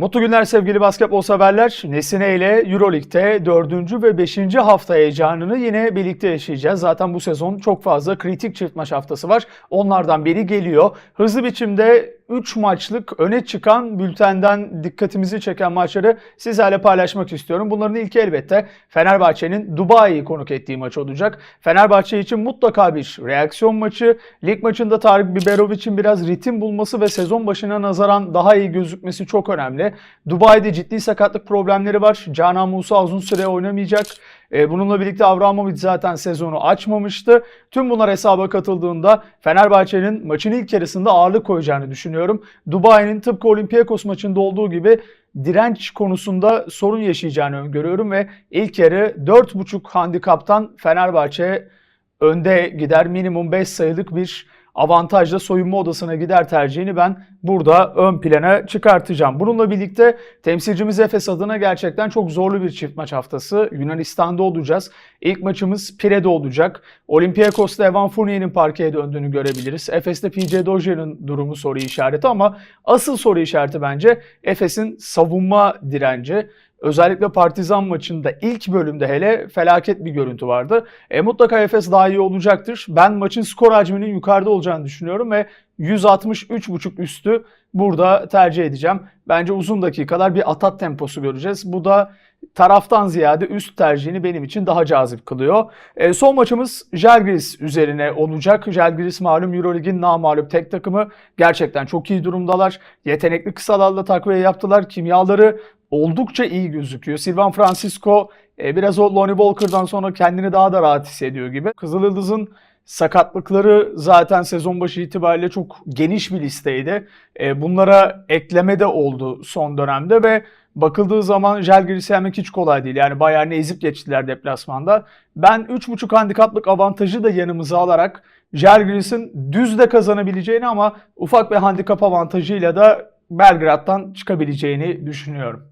Mutlu günler sevgili basketbol severler. Nesine ile Euroleague'de 4. ve 5. hafta heyecanını yine birlikte yaşayacağız. Zaten bu sezon çok fazla kritik çift maç haftası var. Onlardan biri geliyor. Hızlı biçimde 3 maçlık öne çıkan bültenden dikkatimizi çeken maçları sizlerle paylaşmak istiyorum. Bunların ilki elbette Fenerbahçe'nin Dubai'yi konuk ettiği maç olacak. Fenerbahçe için mutlaka bir reaksiyon maçı. Lig maçında Tarık Biberovic'in biraz ritim bulması ve sezon başına nazaran daha iyi gözükmesi çok önemli. Dubai'de ciddi sakatlık problemleri var. Canan Musa uzun süre oynamayacak. E, Bununla birlikte Avramovic zaten sezonu açmamıştı. Tüm bunlar hesaba katıldığında Fenerbahçe'nin maçın ilk yarısında ağırlık koyacağını düşünüyorum. Dubai'nin tıpkı Olympiakos maçında olduğu gibi direnç konusunda sorun yaşayacağını öngörüyorum ve ilk yarı 4.5 handikaptan Fenerbahçe önde gider. Minimum 5 sayılık bir avantajla soyunma odasına gider tercihini ben burada ön plana çıkartacağım. Bununla birlikte temsilcimiz Efes adına gerçekten çok zorlu bir çift maç haftası. Yunanistan'da olacağız. İlk maçımız Pire'de olacak. Olympiakos'ta Evan Fournier'in parkeye döndüğünü görebiliriz. Efes'te PJ Dozier'in durumu soru işareti ama asıl soru işareti bence Efes'in savunma direnci. Özellikle Partizan maçında ilk bölümde hele felaket bir görüntü vardı. E, mutlaka Efes daha iyi olacaktır. Ben maçın skor hacminin yukarıda olacağını düşünüyorum ve 163.5 üstü burada tercih edeceğim. Bence uzun dakikalar bir atat temposu göreceğiz. Bu da taraftan ziyade üst tercihini benim için daha cazip kılıyor. E, son maçımız Žalgiris üzerine olacak. Žalgiris malum Eurolig'in namağlup tek takımı. Gerçekten çok iyi durumdalar. Yetenekli kısalarla takviye yaptılar. Kimyaları oldukça iyi gözüküyor. Silvan Francisco e, biraz o Lonnie Walker'dan sonra kendini daha da rahat hissediyor gibi. Kızıl Yıldız'ın sakatlıkları zaten sezon başı itibariyle çok geniş bir listeydi. E, bunlara ekleme de oldu son dönemde ve bakıldığı zaman Žalgiris'i yemek hiç kolay değil. Yani Bayern'i ezip geçtiler deplasmanda. Ben 3.5 handikaplık avantajı da yanımıza alarak Žalgiris'in düz de kazanabileceğini ama ufak bir handikap avantajıyla da Belgrad'dan çıkabileceğini düşünüyorum.